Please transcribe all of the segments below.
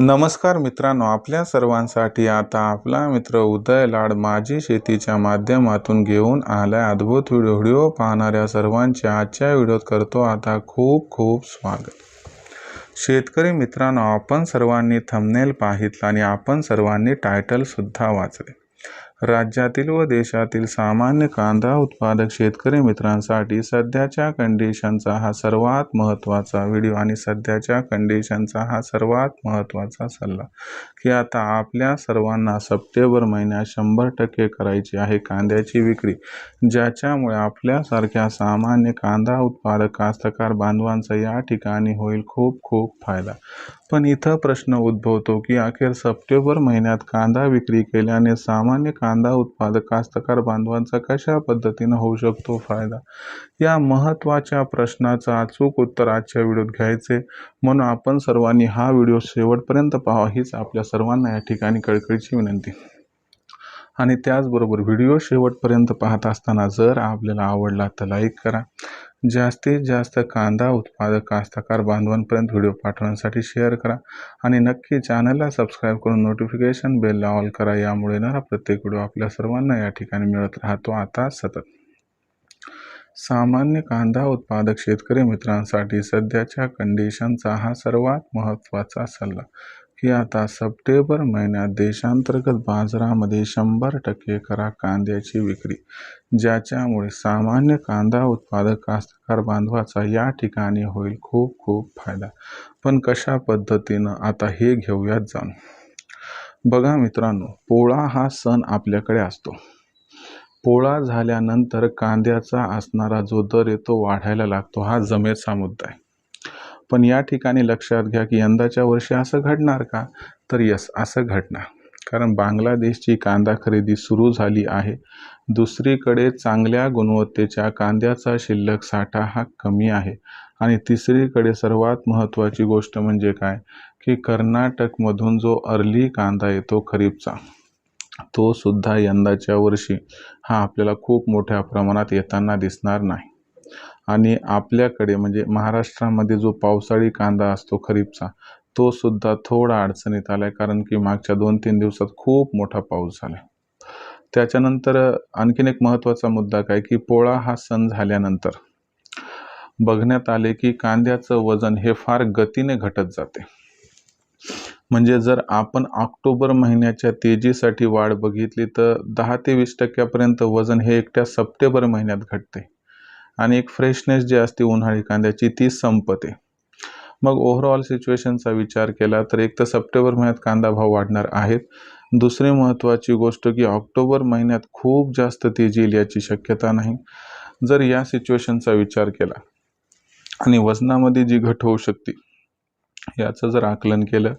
नमस्कार मित्रांनो आपल्या सर्वांसाठी आता आपला मित्र उदय लाड माझी शेतीच्या माध्यमातून घेऊन आलाय अद्भुत व्हिडिओ. पाहणाऱ्या सर्वांचे आजच्या व्हिडिओत करतो आता खूप खूप स्वागत. शेतकरी मित्रांनो आपण सर्वांनी थंबनेल पाहितला आणि आपण सर्वांनी टायटलसुद्धा वाचले. राज्यातील व देशातील सामान्य कांदा उत्पादक शेतकरी मित्रांसाठी सध्याच्या कंडिशनचा हा सर्वात महत्त्वाचा व्हिडिओ आणि सध्याच्या कंडिशनचा हा सर्वात महत्त्वाचा सल्ला. की आता आपल्या सर्वांना सप्टेंबर महिन्यात शंभर टक्के करायची आहे कांद्याची विक्री. ज्याच्यामुळे आपल्यासारख्या सामान्य कांदा उत्पादक कास्तकार बांधवांचा या ठिकाणी होईल खूप खूप फायदा. पण इथं प्रश्न उद्भवतो की अखेर सप्टेंबर महिन्यात कांदा विक्री केल्याने सामान्य कांदा कांदा उत्पादक कास्तकार बांधवांचा कशा पद्धतीनं होऊ शकतो फायदा? या महत्त्वाच्या प्रश्नाचं अचूक उत्तर आजच्या व्हिडिओत घ्यायचे. म्हणून आपण सर्वांनी हा व्हिडिओ शेवटपर्यंत पाहावा हीच आपल्या सर्वांना या ठिकाणी कळकळीची विनंती. आणि त्याचबरोबर व्हिडिओ शेवटपर्यंत पाहत असताना जर आपल्याला आवडला तर लाईक करा. जास्तीत जास्त कांदा उत्पादक कास्तकार बांधवांपर्यंत व्हिडिओ पाठवण्यासाठी शेअर करा आणि नक्की चॅनलला सबस्क्राईब करून नोटिफिकेशन बेलला ऑल करा. यामुळे येणारा प्रत्येक व्हिडिओ आपल्या सर्वांना या ठिकाणी मिळत राहतो. आता सतत. सामान्य कांदा उत्पादक शेतकरी मित्रांसाठी सध्याच्या कंडिशनचा हा सर्वात महत्त्वाचा सल्ला. की आता सप्टेंबर महिन्यात देशांतर्गत बाजारामध्ये शंभर टक्के करा कांद्याची विक्री ज्याच्यामुळे सामान्य कांदा उत्पादक कास्तकार बांधवाचा या ठिकाणी होईल खूप खूप फायदा. पण कशा पद्धतीनं आता हे घेऊयात जाणून. बघा मित्रांनो पोळा हा सण आपल्याकडे असतो. पोळा झाल्यानंतर कांद्याचा असणारा जो दर येतो वाढायला लागतो. हा जमेचा मुद्दा आहे. पण या ठिकाणी लक्षात घ्या की यंदाच्या वर्षी असं घडणार का? तर यस असं घडणार. कारण बांगलादेशची कांदा खरेदी सुरू झाली आहे. दुसरीकडे चांगल्या गुणवत्तेच्या कांद्याचा शिल्लक साठा हा कमी आहे. आणि तिसरीकडे सर्वात महत्त्वाची गोष्ट म्हणजे काय? की कर्नाटकमधून जो अर्ली कांदा येतो खरीपचा तो सुद्धा यंदाच्या वर्षी हा आपल्याला खूप मोठ्या प्रमाणात येताना दिसणार नाही. आणि आपल्याकडे म्हणजे महाराष्ट्रामध्ये जो पावसाळी कांदा असतो खरीपचा तो सुद्धा थोडा अडचणीत आला आहे कारण की मागच्या दोन तीन दिवसात खूप मोठा पाऊस झाला त्याच्यानंतर आणखीन एक महत्त्वाचा मुद्दा काय की पोळा हा सण झाल्यानंतर बघण्यात आले की कांद्याचं वजन हे फार गतीने घटत जाते. म्हणजे जर आपण ऑक्टोबर महिन्याच्या तेजीसाठी वाढ बघितली तर दहा ते वीस टक्क्यापर्यंत वजन हे एकट्या सप्टेंबर महिन्यात घटते. आणि एक फ्रेशनेस जी असते उन्हाळी कांद्याची ती संपते. मग ओव्हरऑल सिच्युएशनचा विचार केला तर एक तर सप्टेंबर महिन्यात कांदा भाव वाढणार आहेत. दुसरी महत्त्वाची गोष्ट की ऑक्टोबर महिन्यात खूप जास्त तेजी येईल याची शक्यता नाही. जर या सिच्युएशनचा विचार केला आणि वजनामध्ये जी घट होऊ शकते याचं जर आकलन केलं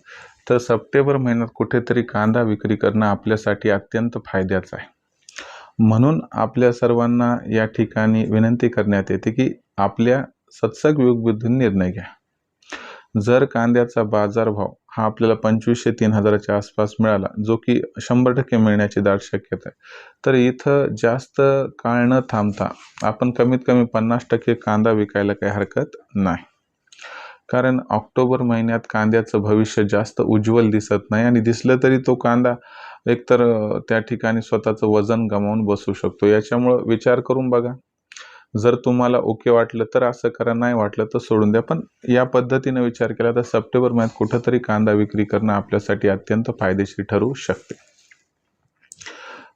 तर सप्टेंबर महिन्यात कुठेतरी कांदा विक्री करणं आपल्यासाठी अत्यंत फायद्याचं आहे. म्हणून आपल्या सर्वांना या ठिकाणी विनंती करण्यात येते की आपल्या सत्सग योगबुद्धीने निर्णय घ्या. जर कांद्याचा बाजारभाव हा आपल्याला पंचवीसशे तीन हजाराच्या आसपास मिळाला जो की शंभर टक्के मिळण्याची दाट शक्यता आहे तर इथं जास्त काळ न थांबता आपण कमीत कमी पन्नास टक्के कांदा विकायला काही हरकत नाही. कारण ऑक्टोबर महिन्यात कांद्याचं भविष्य जास्त उज्ज्वल दिसत नाही आणि दिसलं तरी तो कांदा एकतर त्या ठिकाणी स्वतःचं वजन गमावून बसू शकतो. याच्यामुळं विचार करून बघा. जर तुम्हाला ओके वाटलं तर असं करा नाही वाटलं तर सोडून द्या. पण या पद्धतीने विचार केला तर सप्टेंबर महिन्यात कुठंतरी कांदा विक्री करणं आपल्यासाठी अत्यंत फायदेशीर ठरू शकते.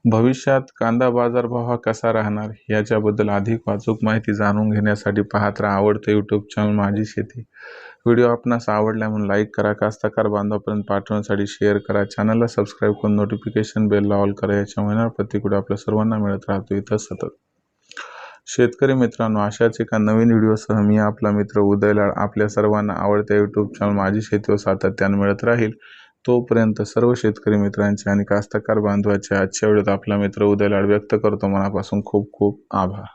भविष्यात कांदा बाजारभाव हा कसा राहणार याच्याबद्दल अधिक वाचूक माहिती जाणून घेण्यासाठी पाहत राहा आवडतं यूट्यूब चॅनल माझी शेती. व्हिडिओ आपणास आवडला म्हणून लाईक करा कास्तकार बांधवापर्यंत पाठवण्यासाठी शेअर करा. चॅनलला सबस्क्राईब करून नोटिफिकेशन बेलला ऑल करा याच्या महिन्यावर प्रत्येक आपल्या सर्वांना मिळत राहतो इथं सतत. शेतकरी मित्रांनो अशाच एका नवीन व्हिडिओसह मी आपला मित्र उदयलाड आपल्या सर्वांना आवडत्या यूट्यूब चॅनल माझी शेती व सातत्यानं मिळत राहील. तोपर्यंत सर्व शेतकरी मित्रांचे आणि कास्तकार बांधवाच्या आजच्या वेळेत आपला मित्र उदयलाड व्यक्त करतो. मनापासून खूप खूप आभार.